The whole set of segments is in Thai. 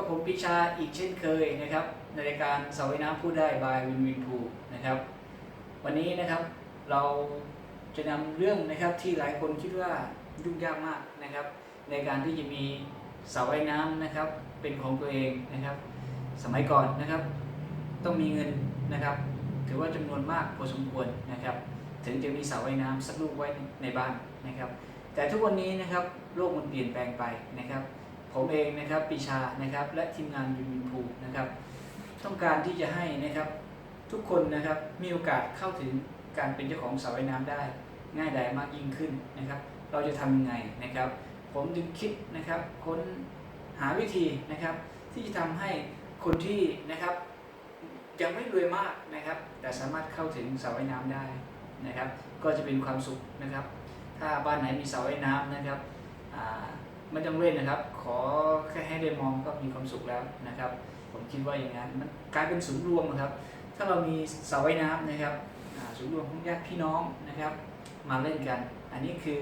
กับผมพิชาอีกเช่นเคยนะครับ ในรายการสาวายน้ำพูดได้บายวินวินพูนะครับ วันนี้นะครับเราจะนำเรื่องนะครับที่หลายคนคิดว่ายุ่งยากมากนะครับ ในการที่จะมีสระว่ายน้ำนะครับ เป็นของตัวเองนะครับ สมัยก่อนนะครับ ต้องมีเงินนะครับ ถือว่าจำนวนมากพอสมควรนะครับ ถึงจะมีสระว่ายน้ำสักลูกไว้ในบ้านนะครับ แต่ทุกวันนี้นะครับโลกมันเปลี่ยนแปลงไปนะครับ ผมเองนะครับปีชานะครับและทีมงานยูมินพูนะครับ ต้องการที่จะให้นะครับทุกคนนะครับมีโอกาสเข้าถึงการเป็นเจ้าของสระว่ายน้ำได้ ง่ายดายมากยิ่งขึ้นนะครับ เราจะทำยังไงนะครับ ผมจึงคิดนะครับค้นหาวิธีนะครับ ที่จะทำให้คนที่นะครับยังไม่รวยมากนะครับ แต่สามารถเข้าถึงสระว่ายน้ำได้นะครับ ก็จะเป็นความสุขนะครับ ถ้าบ้านไหนมีสระว่ายน้ำนะครับอ่า ไม่ต้องเล่นนะครับ ขอแค่ให้ได้มองก็มีความสุขแล้วนะครับ ผมคิดว่าอย่างนั้นมันกลายเป็นศูนย์รวมนะครับ ถ้าเรามีสระว่ายน้ำนะครับอ่าศูนย์รวมของญาติพี่น้องนะครับ มาเล่นกัน อันนี้คือ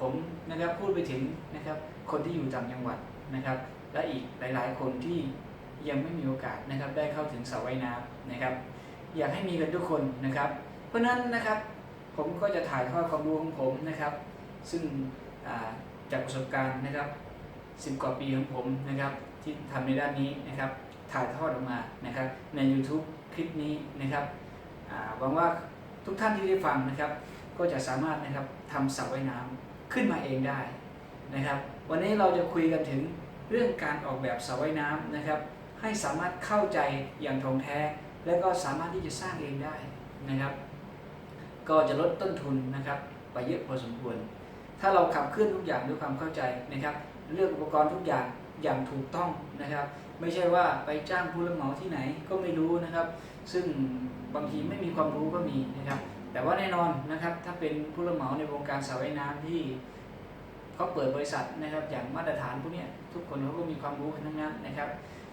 ผมนะครับพูดไปถึงนะครับคนที่อยู่ต่างจังหวัดนะครับ และอีกหลาย ๆ คนที่ยังไม่มีโอกาสนะครับ ได้เข้าถึงสระว่ายน้ำนะครับ อยากให้มีกันทุกคนนะครับ เพราะฉะนั้นนะครับผมก็จะถ่ายทอดความรู้ของผมนะครับ ซึ่งอ่า จากประสบการณ์นะครับสิบกว่าปีของผมนะครับที่ทำในด้านนี้นะครับถ่ายทอดออกมานะครับใน YouTube คลิปนี้นะครับหวังว่าทุกท่านที่ได้ฟังนะครับ ก็จะสามารถนะครับทำสระว่ายน้ำขึ้นมาเองได้นะครับ วันนี้เราจะคุยกันถึงเรื่องการออกแบบสระว่ายน้ำนะครับ ให้สามารถเข้าใจอย่างท่องแท้ และก็สามารถที่จะสร้างเองได้นะครับ ก็จะลดต้นทุนนะครับ ไปเยอะพอสมควร ถ้าเราขับเคลื่อนทุกอย่างด้วยความเข้าใจนะครับ เลือกอุปกรณ์ทุกอย่างอย่างถูกต้องนะครับ ไม่ใช่ว่าไปจ้างผู้รับเหมาที่ไหนก็ไม่รู้นะครับ ซึ่งบางทีไม่มีความรู้ก็มีนะครับ แต่ว่าแน่นอนนะครับ ถ้าเป็นผู้รับเหมาในวงการสระว่ายน้ำที่เขาเปิดบริษัทนะครับ อย่างมาตรฐานพวกนี้ทุกคนเขาก็มีความรู้กันทั้งนั้นนะครับ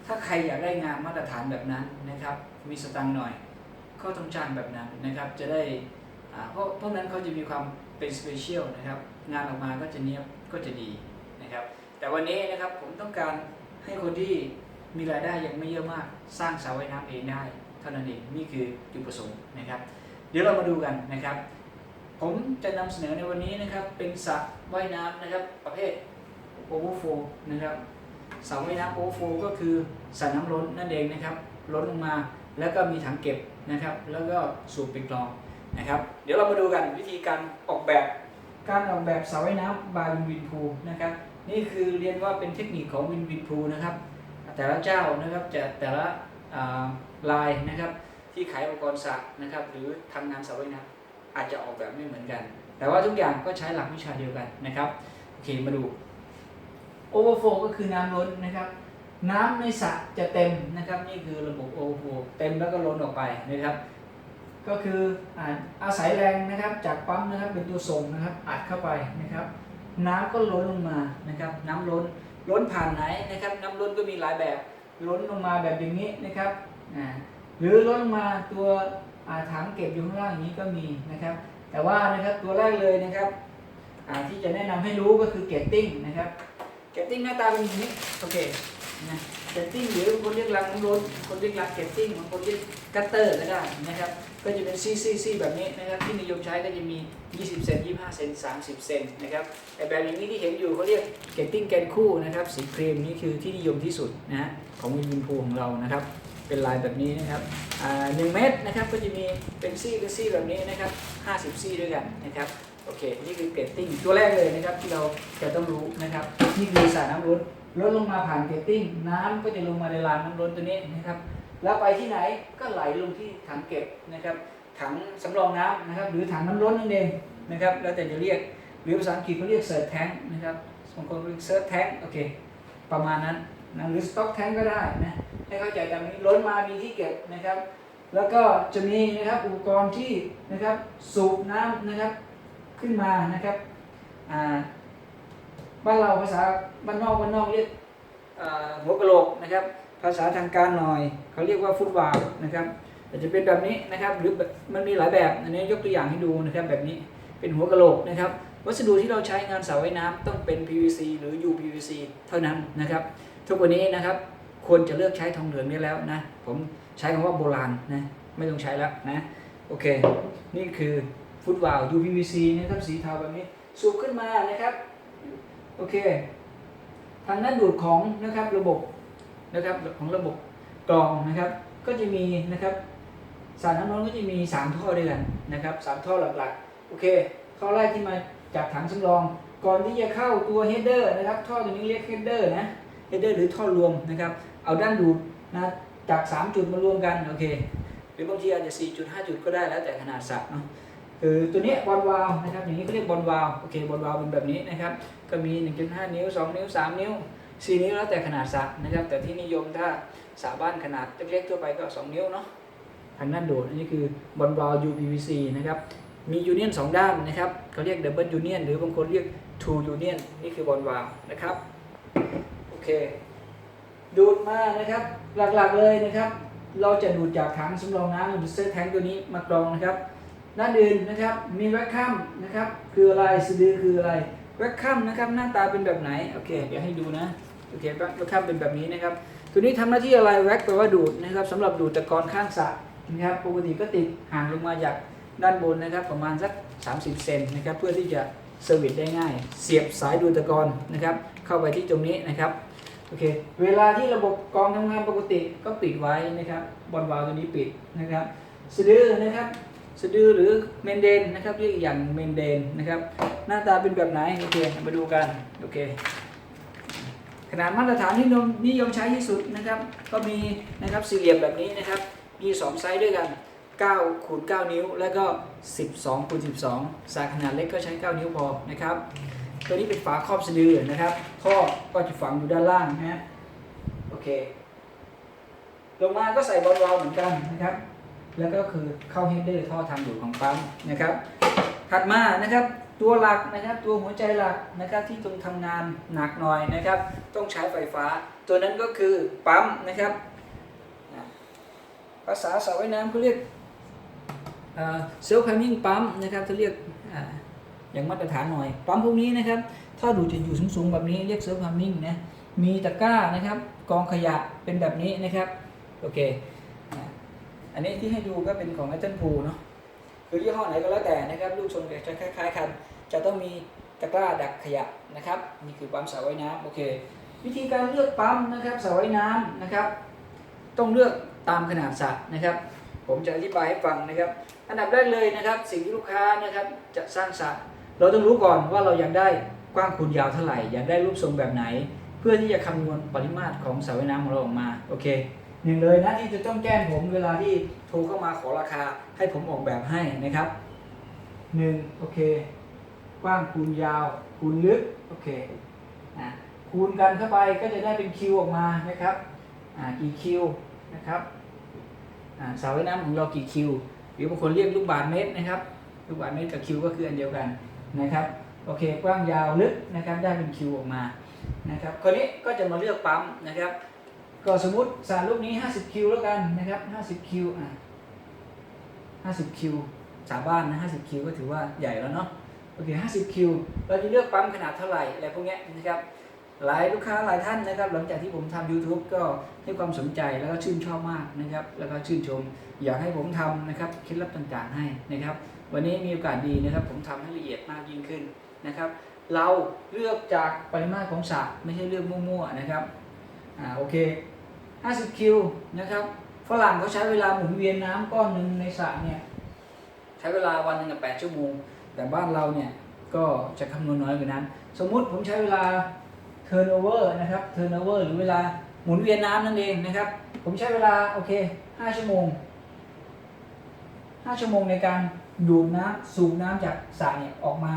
ถ้าใครอยากได้งานมาตรฐานแบบนั้นนะครับ มีสตังค์หน่อยก็ต้องจ้างแบบนั้นนะครับ จะได้อ่าเพราะพวกนั้นเขาจะมีความ เป็นสเปเชียลนะครับ งานออกมาก็จะเนี้ยบก็จะดีนะครับ แต่วันนี้นะครับผมต้องการให้คนที่มีรายได้ยังไม่เยอะมากสร้างสระว่ายน้ำเองได้เท่านั้นเองนี่คือจุดประสงค์นะครับ เดี๋ยวเรามาดูกันนะครับ ผมจะนำเสนอในวันนี้นะครับ เป็นสระว่ายน้ำนะครับ ประเภทโอเวอร์โฟนะครับสระว่ายน้ำโอเวอร์โฟก็คือสระน้ำล้นนั่นเองนะครับล้นลงมาแล้วก็มีถังเก็บนะครับ แล้วก็สูบไปกรอง นะครับ เดี๋ยวเรามาดูกันวิธีการออกแบบการออกแบบสระว่ายน้ำบายวินวินพูนะครับนี่คือเรียนว่าเป็นเทคนิคของวินวินพูนะครับแต่ละเจ้านะครับจะแต่ละลายนะครับที่ขายอุปกรณ์สระนะครับหรือทำงานสระว่ายน้ำอาจจะออกแบบไม่เหมือนกัน แต่ว่าทุกอย่างก็ใช้หลักวิชาเดียวกันนะครับโอเคมาดูโอเวอร์โฟก็คือน้ำล้นนะครับ น้ำในสระจะเต็มนะครับ นี่คือระบบโอเวอร์โฟเต็มแล้วก็ล้นออกไปนะครับ ก็คืออาศัยแรงนะครับจากปั๊มนะครับเป็นตัวส่งนะครับอัดเข้าไปนะครับ น้ำก็ล้นลงมานะครับ น้ำล้นล้นผ่านไหนนะครับ น้ำล้นก็มีหลายแบบ ล้นลงมาแบบอย่างนี้นะครับหรือล้นมาตัวถังเก็บอยู่ข้างล่างอย่างนี้ก็มีนะครับ แต่ว่านะครับตัวแรกเลยนะครับที่จะแนะนำให้รู้ก็คือเกตติ้งนะครับเกตติ้งหน้าตาเป็นอย่างนี้โอเคนะ เกตติ้งหรือบางคนเรียกรังน้ำล้นคนเรียกรังเกตติ้งบางคนเรียกกัตเตอร์ก็ได้นะครับ ก็จะเป็นซี่ซี่ซี่แบบนี้นะครับที่นิยมใช้ก็จะมี 20 เซน 25 เซน 30 เซนนะครับแต่แบบอย่างนี้ที่เห็นอยู่เขาเรียกเกตติ้งแกนคู่นะครับสีครีมนี่คือที่นิยมที่สุดนะฮะของวินวินพูของเรานะครับเป็นลายแบบนี้นะครับหนึ่งเมตรนะครับก็จะมีเป็นซี่เป็นซี่แบบนี้นะครับ50 ซี่ด้วยกันนะครับโอเค นี่คือเกตติ้งตัวแรกเลยนะครับที่เราจะต้องรู้นะครับ นี่คือสายน้ำล้น ลดลงมาผ่านเกตติ้งน้ำก็จะลงมาในรางน้ำล้นตัวนี้นะครับ แล้วไปที่ไหนก็ไหลลงที่ถังเก็บนะครับถังสำรองน้ำนะครับ หรือถังน้ำล้นนั่นเองนะครับแล้วแต่จะเรียกหรือภาษาอังกฤษเขาเรียกเซิร์ฟแทงนะครับบางคนเรียกเซิร์ฟแทงโอเคประมาณนั้นนะหรือสต็อกแทงก็ได้นะให้เข้าใจตามนี้ล้นมามีที่เก็บนะครับ แล้วก็จะมีนะครับอุปกรณ์ที่นะครับสูบน้ำนะครับขึ้นมานะครับอ่า บ้านเราภาษาบ้านนอกบ้านนอกเรียกหัวกะโหลกนะครับ ภาษาทางการหน่อย เขาเรียกว่าฟุตวาลนะครับแต่จะเป็นแบบนี้นะครับ หรือมันมีหลายแบบอันนี้ยกตัวอย่างให้ดูนะครับแบบนี้เป็นหัวกะโหลกนะครับ วัสดุที่เราใช้งานเสาว่ายน้ำต้องเป็น PVC หรือ UPVC เท่านั้นนะครับ ทุกวันนี้นะครับควรจะเลือกใช้ทองเหลืองนี้แล้วนะ ผมใช้คำว่าโบราณนะไม่ต้องใช้แล้วนะโอเค นี่คือฟุตวาล์ว UPVC นะครับสีเทาแบบนี้ สูบขึ้นมานะครับ โอเค ทางด้านดูดของนะครับระบบนะครับของระบบกรองนะครับ ก็จะมีนะครับสารน้ำร้อนก็จะมี 3 ท่อด้วยกันนะครับสามท่อหลักๆ โอเค ท่อแรกที่มาจากถังสำรอง ก่อนที่จะเข้าตัวเฮดเดอร์นะครับ ท่อตัวนี้เรียกเฮดเดอร์นะเฮดเดอร์หรือท่อรวมนะครับ เอาด้านดูดนะจาก 3 จุดมารวมกัน โอเค หรือบางทีอาจจะ4จุด5จุดก็ได้แล้วแต่ขนาดสระเนาะ คือตัวนี้บอลวาล์วนะครับอย่างนี้เขาเรียกบอลวาล์วโอเคบอลวาล์วเป็นแบบนี้นะครับก็มี 1.5 นิ้ว 2 นิ้ว 3 นิ้ว 4 นิ้วแล้วแต่ขนาดสระนะครับ แต่ที่นิยมถ้าสระบ้านขนาดเล็กๆทั่วไปก็ 2 นิ้วเนาะทางด้านโดดอันนี้คือบอลวาล์ว UPVC นะครับมียูเนียน2ด้านนะครับเขาเรียกดับเบิลยูเนียนหรือบางคนเรียก two union นี่คือบอลวาล์วนะครับโอเค ดูดมานะครับหลักๆเลยนะครับ เราจะดูดจากถังสำรองน้ำหรือเซตแทงตัวนี้มากรองนะครับ ด้านอื่นนะครับมีแวคคัมนะครับคืออะไรสะดือคืออะไรแวคคัมนะครับหน้าตาเป็นแบบไหนโอเคเดี๋ยวให้ดูนะโอเคแวคคัมเป็นแบบนี้นะครับตัวนี้ทำหน้าที่อะไรแวคแปลว่าดูดนะครับสำหรับดูดตะกอนข้างสระนะครับปกติก็ติดห่างลงมาจากด้านบนนะครับประมาณสัก 30 เซนนะครับเพื่อที่จะเซอร์วิสได้ง่าย เสียบสายดูดตะกอนนะครับเข้าไปที่ตรงนี้นะครับโอเคเวลาที่ระบบกรองทำงานปกติก็ปิดไว้นะครับบอลวาล์วตัวนี้ปิดนะครับสะดือนะครับ สะดือหรือเมนเดนนะครับเรียกอีกอย่างเมนเดนนะครับ หน้าตาเป็นแบบไหนโอเคมาดูกันโอเคขนาดมาตรฐานที่นิยมใช้ที่สุดนะครับ ก็มีนะครับสี่เหลี่ยมแบบนี้นะครับ มี 2 ไซส์ด้วยกัน9คูณ9นิ้ว แล้วก็ 12คูณ12 สายขนาดเล็กก็ใช้ 9 นิ้วพอนะครับ ตัวนี้เป็นฝาครอบสะดือนะครับท่อก็จะฝังอยู่ด้านล่างนะฮะโอเค ลงมาก็ใส่บอลวาล์วเหมือนกันนะครับ แล้วก็คือเข้าเฮดเดอร์ท่อทางดูดของปั๊มนะครับ ถัดมานะครับตัวหลักนะครับตัวหัวใจหลักนะครับที่ต้องทำงานหนักหน่อยนะครับ ต้องใช้ไฟฟ้า ตัวนั้นก็คือปั๊มนะครับ ภาษาสระว่ายน้ำเขาเรียกเซลล์พมิ่งปั๊มนะครับจะเรียกออย่างมาตรฐานหน่อย ปั๊มพวกนี้นะครับ ถ้าดูดจะอยู่สูงๆแบบนี้เรียกเซลล์พมิ่งนะมีตะกร้านะครับ กองขยะเป็นแบบนี้นะครับ โอเค อันนี้ที่ให้ดูก็เป็นของไอเทนพูเนาะคือยี่ห้อไหนก็แล้วแต่นะครับลูกทรงจะคล้ายๆกัน จะต้องมีตะกร้าดักขยะนะครับนี่คือปั๊มสระว่ายน้ำโอเค วิธีการเลือกปั๊มนะครับสระว่ายน้ำนะครับ ต้องเลือกตามขนาดสระนะครับ ผมจะอธิบายให้ฟังนะครับ อันดับแรกเลยนะครับ สิ่งที่ลูกค้านะครับจะสร้างสระเราต้องรู้ก่อนว่าเราอยากได้กว้างคูณยาวเท่าไหร่อยากได้รูปทรงแบบไหน เพื่อที่จะคำนวณปริมาตรของสระว่ายน้ำของเราออกมาโอเค หนึ่งเลยนะที่จะต้องแจ้งผมเวลาที่โทรเข้ามาขอราคาให้ผมออกแบบให้นะครับหนึ่งโอเคกว้างคูณยาวคูณลึกโอเคอะคูณกันเข้าไปก็จะได้เป็นคิวออกมานะครับอ่ากี่คิวนะครับอ่าสระว่ายน้ำของเรากี่คิวหรือบางคนเรียกลูกบาศเมตรนะครับลูกบาศเมตรกับคิวก็คืออันเดียวกันนะครับโอเคกว้างยาวลึกนะครับได้เป็นคิวออกมานะครับคราวนี้ก็จะมาเลือกปั๊มนะครับ ก็สมมติสารลูกนี้ 50 คิวแล้วกันนะครับ 50 คิวอะ50 คิวสาบ้านนะ 50 คิวก็ถือว่าใหญ่แล้วเนาะ โอเค 50 คิว เราจะเลือกปั๊มขนาดเท่าไหร่อะไรพวกนี้นะครับ หลายลูกค้าหลายท่านนะครับ หลังจากที่ผมทำ YouTube ก็ให้ความสนใจแล้วก็ชื่นชอบมากนะครับ แล้วก็ชื่นชม อยากให้ผมทำนะครับเคล็ดลับต่างๆให้นะครับ วันนี้มีโอกาสดีนะครับ ผมทำให้ละเอียดมากยิ่งขึ้นนะครับ เราเลือกจากปริมาตรของสระไม่ใช่เลือกมั่วๆนะครับ อ่า โอเค 50 คิวนะครับฝรั่งเขาใช้เวลาหมุนเวียนน้ำก้อนหนึ่งในสระเนี่ยใช้เวลาวันหนึ่งกับ8ชั่วโมง แต่บ้านเราเนี่ยก็จะคำนวณน้อยกว่านั้น สมมุติผมใช้เวลา turnover นะครับ turnover หรือเวลาหมุนเวียนน้ำนั่นเองนะครับ ผมใช้เวลาโอเค 5 ชั่วโมง 5 ชั่วโมงในการดูดน้ำสูบน้ำจากสระเนี่ยออกมา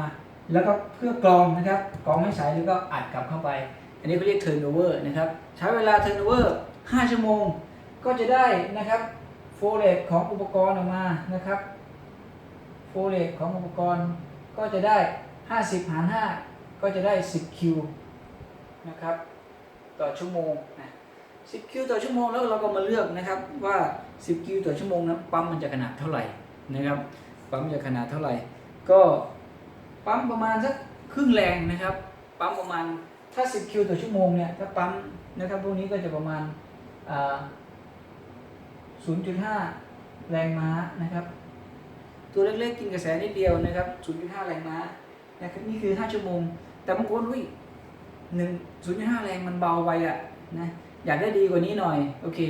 แล้วก็เพื่อกรองนะครับกรองให้ใสแล้วก็อัดกลับเข้าไป อันนี้เขาเรียก turnover นะครับ ใช้เวลา turnover 5 ชั่วโมง ก็จะได้นะครับโฟเลตของอุปกรณ์ออกมานะครับโฟเลตของอุปกรณ์ก็จะได้ 50 หาร 5 ก็จะได้ 10 คิวนะครับ ต่อชั่วโมงนะ10 คิวต่อชั่วโมงแล้วเราก็มาเลือกนะครับว่า 10 คิวต่อชั่วโมงนั้นปั๊มมันจะขนาดเท่าไหร่นะครับปั๊มจะขนาดเท่าไหร่ ก็ปั๊มประมาณสักครึ่งแรงนะครับ ปั๊มประมาณถ้า 10 คิวต่อชั่วโมงเนี่ยถ้าปั๊มนะครับพวกนี้ก็จะประมาณ 0.5 แรงม้านะครับ ตัวเล็กๆกินกระแสนิดเดียวนะครับ 0.5 แรงม้านะครับนี่คือ 5 ชั่วโมง แต่บางคนอุ้ยหนึ่ง0.5แรงมันเบาไปอะนะอยากได้ดีกว่านี้หน่อยโอเค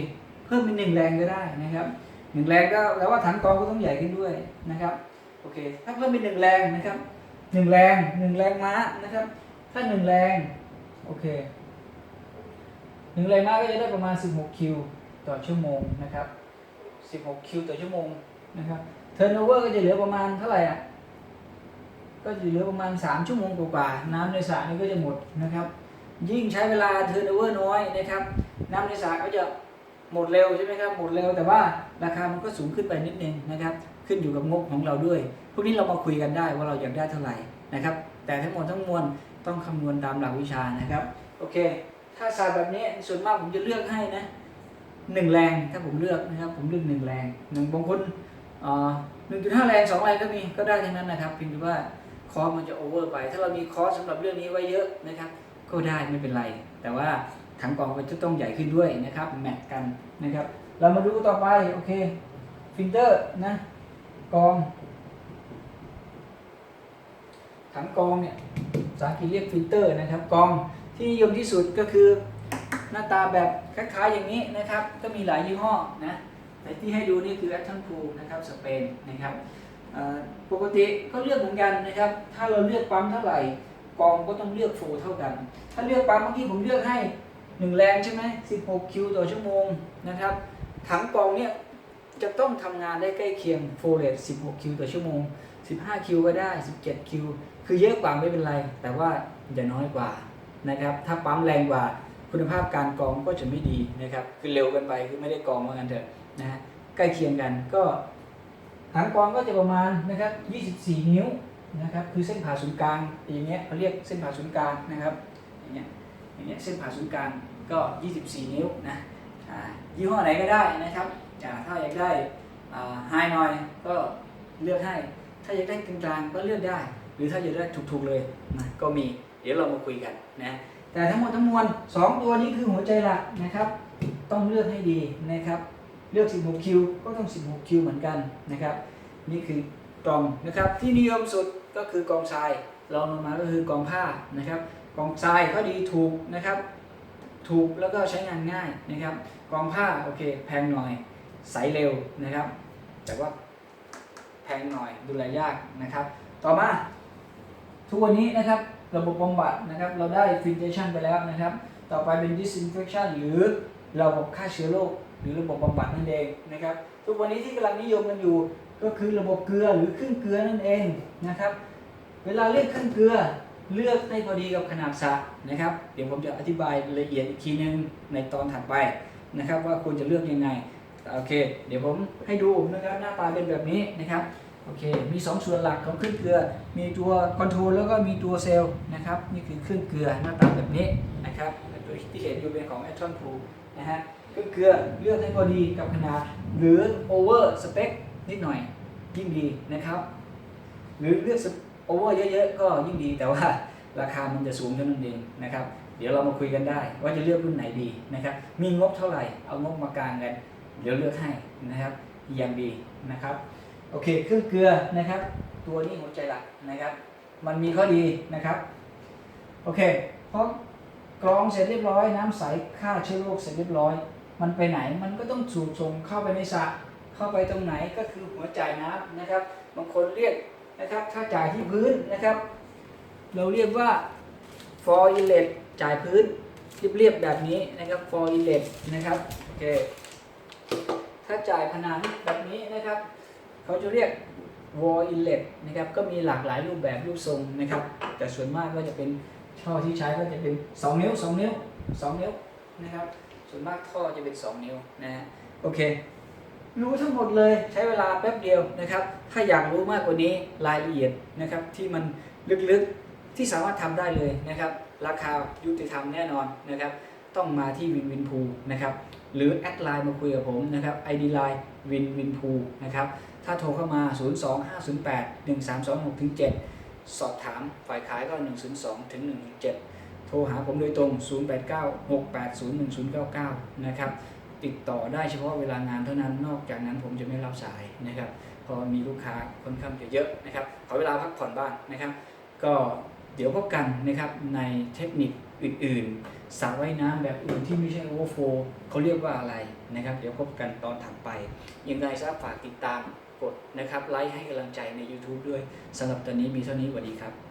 เพิ่มเป็นหนึ่งแรงก็ได้นะครับหนึ่งแรงก็แปลว่าถังกรองก็ต้องใหญ่ขึ้นด้วยนะครับโอเคถ้าเพิ่มเป็นหนึ่งแรงนะครับหนึ่งแรงหนึ่งแรงม้านะครับถ้าหนึ่งแรงโอเค หนึ่งแรงม้าก็จะได้ประมาณ 16 คิวต่อชั่วโมงนะครับ 16 คิวต่อชั่วโมงนะครับเทอร์โนเวอร์ก็จะเหลือประมาณเท่าไหร่อะ ก็จะเหลือประมาณ 3 ชั่วโมงกว่าๆน้ำในสระนี่ก็จะหมดนะครับ ยิ่งใช้เวลาเทอร์โนเวอร์น้อยนะครับ น้ำในสระก็จะหมดเร็วใช่ไหมครับ หมดเร็วแต่ว่าราคามันก็สูงขึ้นไปนิดนึงนะครับ ขึ้นอยู่กับงบของเราด้วย พวกนี้เรามาคุยกันได้ว่าเราอยากได้เท่าไหร่นะครับ แต่ทั้งหมดทั้งมวลต้องคำนวณตามหลักวิชานะครับ โอเค ถ้าศาสตร์แบบนี้ส่วนมากผมจะเลือกให้นะหนึ่งแรงถ้าผมเลือกนะครับ ผมเลือกหนึ่งแรงหนึ่งบางคนหนึ่งจุดห้าแรงสองแรงก็มีก็ได้ทั้งนั้นนะครับเพียงแต่ว่าคอร์สมันจะโอเวอร์ไป ถ้าเรามีคอร์สสำหรับเรื่องนี้ไว้เยอะนะครับ ก็ได้ไม่เป็นไร แต่ว่าถังกองมันจะต้องใหญ่ขึ้นด้วยนะครับแมทกันนะครับ เรามาดูต่อไปโอเคฟิลเตอร์นะกอง ถังกองเนี่ยภาษาอังกฤษเรียกฟิลเตอร์นะครับกอง ที่นิยมที่สุดก็คือหน้าตาแบบคล้ายๆอย่างนี้นะครับ ก็มีหลายยี่ห้อนะแต่ที่ให้ดูนี่คือ a t t o n p o o นะครับสเปนนะครับปกติก็เลือกเหมือนกันนะครับ ถ้าเราเลือกปั๊มเท่าไหร่กองก็ต้องเลือกโฟเท่ากัน ถ้าเลือกปั๊มเมื่อกี้ผมเลือกให้ 1 แรงใช่ไหม16 คิวต่อชั่วโมงนะครับ ถังกองเนี่ยจะต้องทำงานได้ใกล้เคียงโฟเลต16 คิวต่อชั่วโมง 15 คิวก็ได้ 17 คิว คือเยอะกว่าไม่เป็นไร แต่ว่าอย่าน้อยกว่า นะครับ ถ้าปั๊มแรงกว่าคุณภาพการกรองก็จะไม่ดีนะครับ คือเร็วกินไปคือไม่ได้กรองว่างั้นเถอะนะฮะใกล้เคียงกันก็ถังกรองก็จะประมาณนะครับ24 นิ้วนะครับ คือเส้นผ่าศูนย์กลางอย่างเงี้ยเขาเรียกเส้นผ่าศูนย์กลางนะครับอย่างเงี้ยอย่างเงี้ยเส้นผ่าศูนย์กลางก็ 24 นิ้วนะอ่ายี่ห้อไหนก็ได้นะครับอ่าถ้าอยากได้ไฮหน่อยก็เลือกให้ ถ้าอยากได้กลางๆก็เลือกได้ หรือถ้าอยากได้ถูกๆเลยนะก็มี ดี๋ยวเรามาคุยกันนะแต่ทั้งหมดทั้งมวล2ตัวนี้คือหัวใจหลักนะครับ ต้องเลือกให้ดีนะครับ เลือก 16 คิว ก็ต้อง 16 คิวเหมือนกันนะครับ นี่คือกองนะครับที่นิยมสุดก็คือกองทรายรองลงมาก็คือกองผ้านะครับ กองทรายก็ดีถูกนะครับ ถูกแล้วก็ใช้งานง่ายนะครับ กองผ้าโอเคแพงหน่อยใสเร็วนะครับ แต่ว่าแพงหน่อยดูแลยากนะครับ ต่อมาทุกวันนี้นะครับ ระบบบำบัดนะครับ เราได้ filtration ไปแล้วนะครับ ต่อไปเป็น disinfection หรือระบบฆ่าเชื้อโรคหรือระบบบำบัดนั่นเองนะครับ ทุกวันนี้ที่กำลังนิยมกันอยู่ก็คือระบบเกลือหรือเครึ่องเกลือนั่นเองนะครับ เวลาเลือกเครึ่องเกลือเลือกให้พอดีกับขนาดสระนะครับ เดี๋ยวผมจะอธิบายละเอียดอีกทีนึงในตอนถัดไปนะครับ ว่าควรจะเลือกยังไงโอเค เดี๋ยวผมให้ดูนะครับหน้าตาเป็นแบบนี้นะครับ โอเค มี 2 ส่วนหลักของเครึ่องเกลือ มีตัวคอนโทรลแล้วก็มีตัวเซลล์นะครับ นี่คือเครึ่องเกลือหน้าตาแบบนี้นะครับตัวที่เห็นอยู่เป็นของ a t o n Pro นะฮะครึ่งเกลือเลือกให้พอดีกับขนาด หรือ over spec นิดหน่อยยิ่งดีนะครับ หรือเลือกโอเวอร์เยอะๆ ก็ยิ่งดี แต่ว่าราคามันจะสูงเท่านั้นเองนะครับ เดี๋ยวเรามาคุยกันได้ ว่าจะเลือกรุ่นไหนดีนะครับ มีงบเท่าไหร่ เอางบมากลางกัน เดี๋ยวเลือกให้นะครับ อย่างดีนะครับ โอเคเครื่องเกลือนะครับ ตัวนี้หัวใจหลักนะครับ มันมีข้อดีนะครับโอเคพอกรองเสร็จเรียบร้อย น้ำใสฆ่าเชื้อโรคเสร็จเรียบร้อย มันไปไหนมันก็ต้องสูบส่งเข้าไปในสระเข้าไปตรงไหนก็คือหัวจ่ายน้ำนะครับบางคนเรียกนะครับถ้าจ่ายที่พื้นนะครับ เราเรียกว่า for inlet จ่ายพื้นเรียบๆแบบนี้นะครับ for inlet นะครับโอเคถ้าจ่ายผนังแบบนี้นะครับ เขาจะเรียก wall inlet นะครับก็มีหลากหลายรูปแบบรูปทรงนะครับ แต่ส่วนมากก็จะเป็นท่อที่ใช้ก็จะเป็น 2 นิ้ว 2 นิ้ว 2 นิ้วนะครับ ส่วนมากท่อจะเป็น 2 นิ้วนะฮะโอเค รู้ทั้งหมดเลยใช้เวลาแป๊บเดียวนะครับ ถ้าอยากรู้มากกว่านี้รายละเอียดนะครับที่มันลึกๆที่สามารถทำได้เลยนะครับ ราคายุติธรรมแน่นอนนะครับ ต้องมาที่วินวินพูนะครับหรือแอดไลน์มาคุยกับผมนะครับ ID Line วินวินพูนะครับ ถ้าโทรเข้ามา 02508 1326ถึง7สอบถามฝ่ายขายก็ 102ถึง117โทรหาผมโดยตรง 089 680 1099 นะครับ ติดต่อได้เฉพาะเวลางานเท่านั้น นอกจากนั้นผมจะไม่รับสายนะครับ เพอมีลูกค้าค่อนข้างจะเยอะนะครับ ขอเวลาพักผ่อนบ้างนะครับ ก็เดี๋ยวพบกันนะครับในเทคนิคอื่นๆสระว่ายน้ำแบบอื่นที่ไม่ใช่โอเวอร์โฟเขาเรียกว่าอะไรนะครับ เดี๋ยวพบกันตอนถัดไปยังไงซะฝากติดตาม กดนะครับไลค์ให้กำลังใจใน YouTube ด้วยสำหรับตอนนี้มีเท่านี้สวัสดีครับ